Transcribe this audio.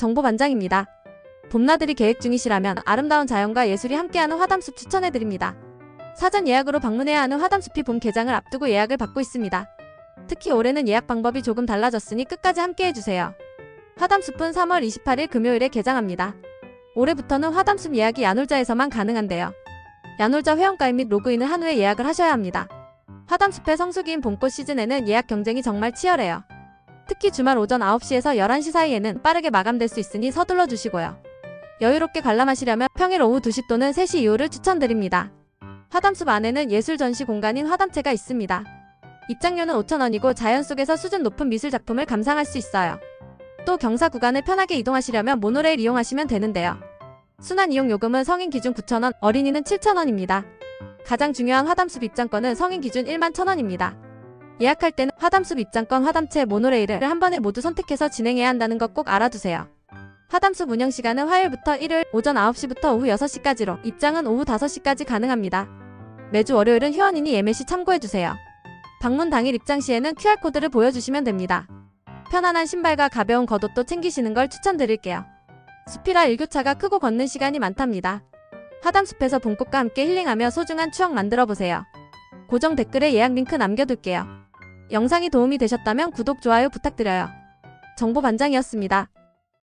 정보 반장입니다. 봄나들이 계획 중이시라면 아름다운 자연과 예술이 함께하는 화담숲 추천해드립니다. 사전 예약으로 방문해야 하는 화담숲이 봄 개장을 앞두고 예약을 받고 있습니다. 특히 올해는 예약 방법이 조금 달라졌으니 끝까지 함께해주세요. 화담숲은 3월 28일 금요일에 개장합니다. 올해부터는 화담숲 예약이 야놀자에서만 가능한데요. 야놀자 회원가입 및 로그인을 한 후에 예약을 하셔야 합니다. 화담숲의 성수기인 봄꽃 시즌에는 예약 경쟁이 정말 치열해요. 특히 주말 오전 9시에서 11시 사이에는 빠르게 마감될 수 있으니 서둘러 주시고요. 여유롭게 관람하시려면 평일 오후 2시 또는 3시 이후를 추천드립니다. 화담숲 안에는 예술 전시 공간인 화담채가 있습니다. 입장료는 5,000원이고 자연 속에서 수준 높은 미술 작품을 감상할 수 있어요. 또 경사 구간을 편하게 이동하시려면 모노레일 이용하시면 되는데요. 순환 이용 요금은 성인 기준 9,000원, 어린이는 7,000원입니다. 가장 중요한 화담숲 입장권은 성인 기준 1만 1,000원입니다. 예약할 때는 화담숲 입장권 화담채 모노레일을 한 번에 모두 선택해서 진행해야 한다는 것 꼭 알아두세요. 화담숲 운영 시간은 화요일부터 일요일 오전 9시부터 오후 6시까지로 입장은 오후 5시까지 가능합니다. 매주 월요일은 휴원이니 예매 시 참고해주세요. 방문 당일 입장 시에는 QR코드를 보여주시면 됩니다. 편안한 신발과 가벼운 겉옷도 챙기시는 걸 추천드릴게요. 숲이라 일교차가 크고 걷는 시간이 많답니다. 화담숲에서 봄꽃과 함께 힐링하며 소중한 추억 만들어 보세요. 고정 댓글에 예약 링크 남겨둘게요. 영상이 도움이 되셨다면 구독, 좋아요 부탁드려요. 정보 반장이었습니다.